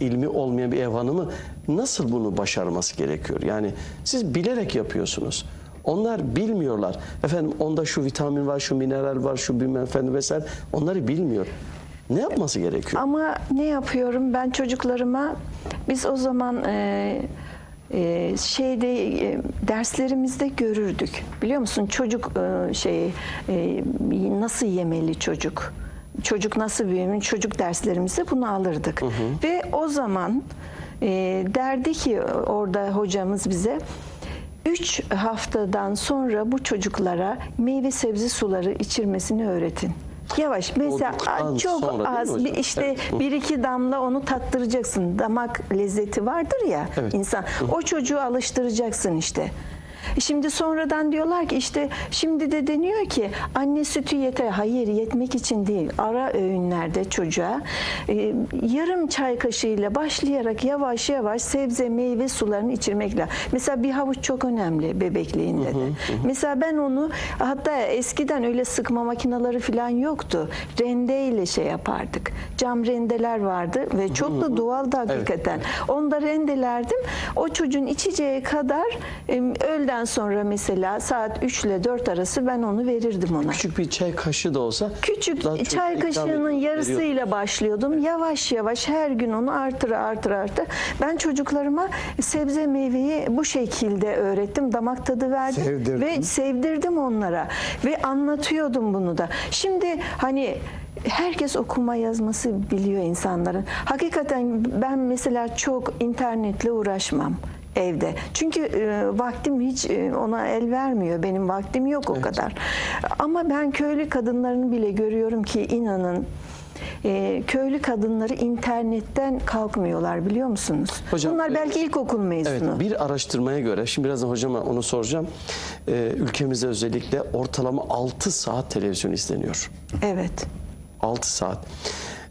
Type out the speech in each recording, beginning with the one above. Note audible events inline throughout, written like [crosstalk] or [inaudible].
ilmi olmayan bir ev hanımı nasıl bunu başarması gerekiyor? Yani siz bilerek yapıyorsunuz. Onlar bilmiyorlar. Efendim onda şu vitamin var, şu mineral var, şu bilmem efendim vesaire. Onları bilmiyor. Ne yapması gerekiyor? Ama ne yapıyorum ben çocuklarıma biz o zaman e, e, şeyde e, derslerimizde görürdük biliyor musun çocuk e, şey e, nasıl yemeli çocuk çocuk nasıl büyümeli çocuk derslerimizde bunu alırdık ve o zaman e, derdi ki orada hocamız bize Üç haftadan sonra bu çocuklara meyve sebze suları içirmesini öğretin. Yavaş mesela Doğduktan çok az bir işte Evet. bir iki damla onu tattıracaksın. Damak lezzeti vardır ya Evet. insan. O çocuğu alıştıracaksın işte. Şimdi sonradan diyorlar ki işte şimdi de deniyor ki anne sütü yeter. Hayır yetmek için değil. Ara öğünlerde çocuğa e, yarım çay kaşığıyla başlayarak yavaş yavaş sebze meyve sularını içirmek lazım. Mesela bir havuç çok önemli bebekliğinde de. Mesela ben onu hatta eskiden öyle sıkma makineleri falan yoktu. Rendeyle şey yapardık. Cam rendeler vardı ve çok da doğaldı hakikaten. Onu da rendelerdim. O çocuğun içeceği kadar e, öğleden sonra mesela saat 3 ile 4 arası ben onu verirdim ona. Küçük bir çay kaşığı da olsa Küçük çay kaşığının yarısıyla başlıyordum. Yavaş yavaş her gün onu artır artır artır. Ben çocuklarıma sebze meyveyi bu şekilde öğrettim. Damak tadı verdim Sevdirdin. ve sevdirdim onlara ve anlatıyordum bunu da. Şimdi hani herkes okuma yazması biliyor insanların. Hakikaten ben mesela çok internetle uğraşmam evde. Çünkü e, vaktim hiç e, ona el vermiyor. Benim vaktim yok o kadar. Ama ben köylü kadınlarını bile görüyorum ki inanın e, köylü kadınları internetten kalkmıyorlar biliyor musunuz? Hocam, Bunlar e, belki ilkokul mezunu. Evet, bir araştırmaya göre, şimdi birazdan hocama onu soracağım. Ee, ülkemizde özellikle ortalama 6 saat televizyon izleniyor. evet. 6 saat.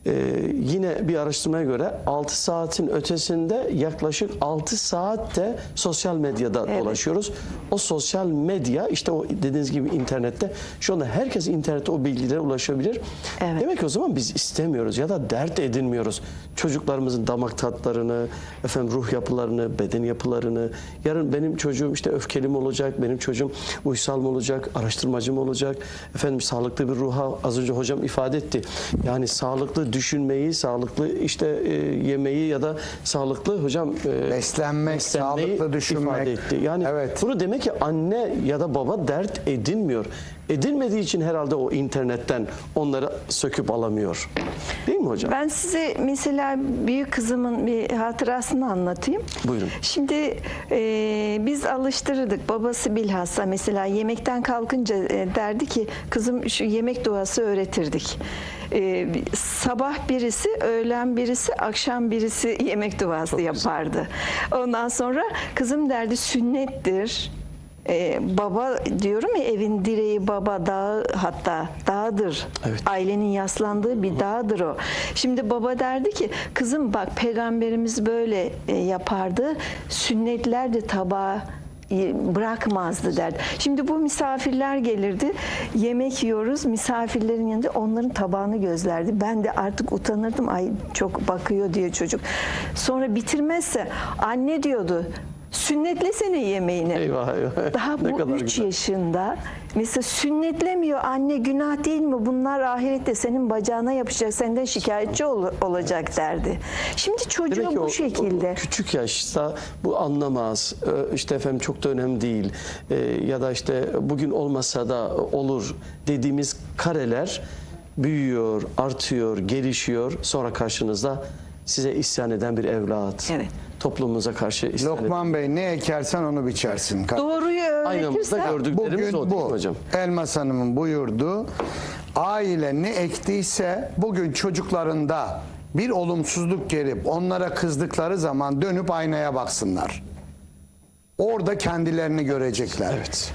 Ee, yine bir araştırmaya göre 6 saatin ötesinde yaklaşık 6 saatte sosyal medyada Evet. dolaşıyoruz. O sosyal medya işte o dediğiniz gibi internette şu anda herkes internette o bilgilere ulaşabilir. Evet. Demek ki o zaman biz istemiyoruz ya da dert edinmiyoruz. Çocuklarımızın damak tatlarını, efendim ruh yapılarını, beden yapılarını. Yarın benim çocuğum işte öfkeli mi olacak, benim çocuğum uysal mı olacak, araştırmacı mı olacak? Efendim sağlıklı bir ruha az önce hocam ifade etti. Yani sağlıklı düşünmeyi, sağlıklı işte e, yemeği ya da sağlıklı hocam e, Beslenmek, beslenmeyi sağlıklı düşünmek. ifade etti. Yani Evet. bunu demek ki anne ya da baba dert edinmiyor. Edinmediği için herhalde o internetten onları söküp alamıyor. Değil mi hocam? Ben size mesela büyük kızımın bir hatırasını anlatayım. Buyurun. Şimdi e, biz alıştırırdık. Babası bilhassa mesela yemekten kalkınca e, derdi ki kızım şu yemek duası öğretirdik. E, sabah birisi, öğlen birisi, akşam birisi yemek duası yapardı. Ondan sonra kızım derdi sünnettir. Ee, baba diyorum ya evin direği baba dağı hatta dağdır. Evet. Ailenin yaslandığı bir dağdır o. Şimdi baba derdi ki kızım bak peygamberimiz böyle e, yapardı. Sünnetler de tabağa bırakmazdı derdi. Şimdi bu misafirler gelirdi. Yemek yiyoruz. Misafirlerin yanında onların tabağını gözlerdi. Ben de artık utanırdım. Ay çok bakıyor diye çocuk. Sonra bitirmezse anne diyordu. Sünnetlesene yemeğini. Eyvah eyvah. Daha [laughs] Ne bu kadar 3 güzel. yaşında mesela sünnetlemiyor anne günah değil mi bunlar ahirette senin bacağına yapacak senden şikayetçi ol- olacak derdi. Şimdi çocuğu Demek bu o- şekilde. o küçük yaşta bu anlamaz. Ee, işte efendim çok da önemli değil. Ee, ya da işte bugün olmasa da olur dediğimiz kareler büyüyor, artıyor, gelişiyor. Sonra karşınızda size isyan eden bir evlat. Evet. Toplumumuza karşı isyan eden. Lokman Bey ne ekersen onu biçersin. Doğruyu Aynamızda öğretirsen gördüklerimiz Bugün o değil mi bu hocam? Elmas Hanım'ın buyurduğu aile ne ektiyse bugün çocuklarında bir olumsuzluk gelip onlara kızdıkları zaman dönüp aynaya baksınlar. Orada kendilerini görecekler. Evet.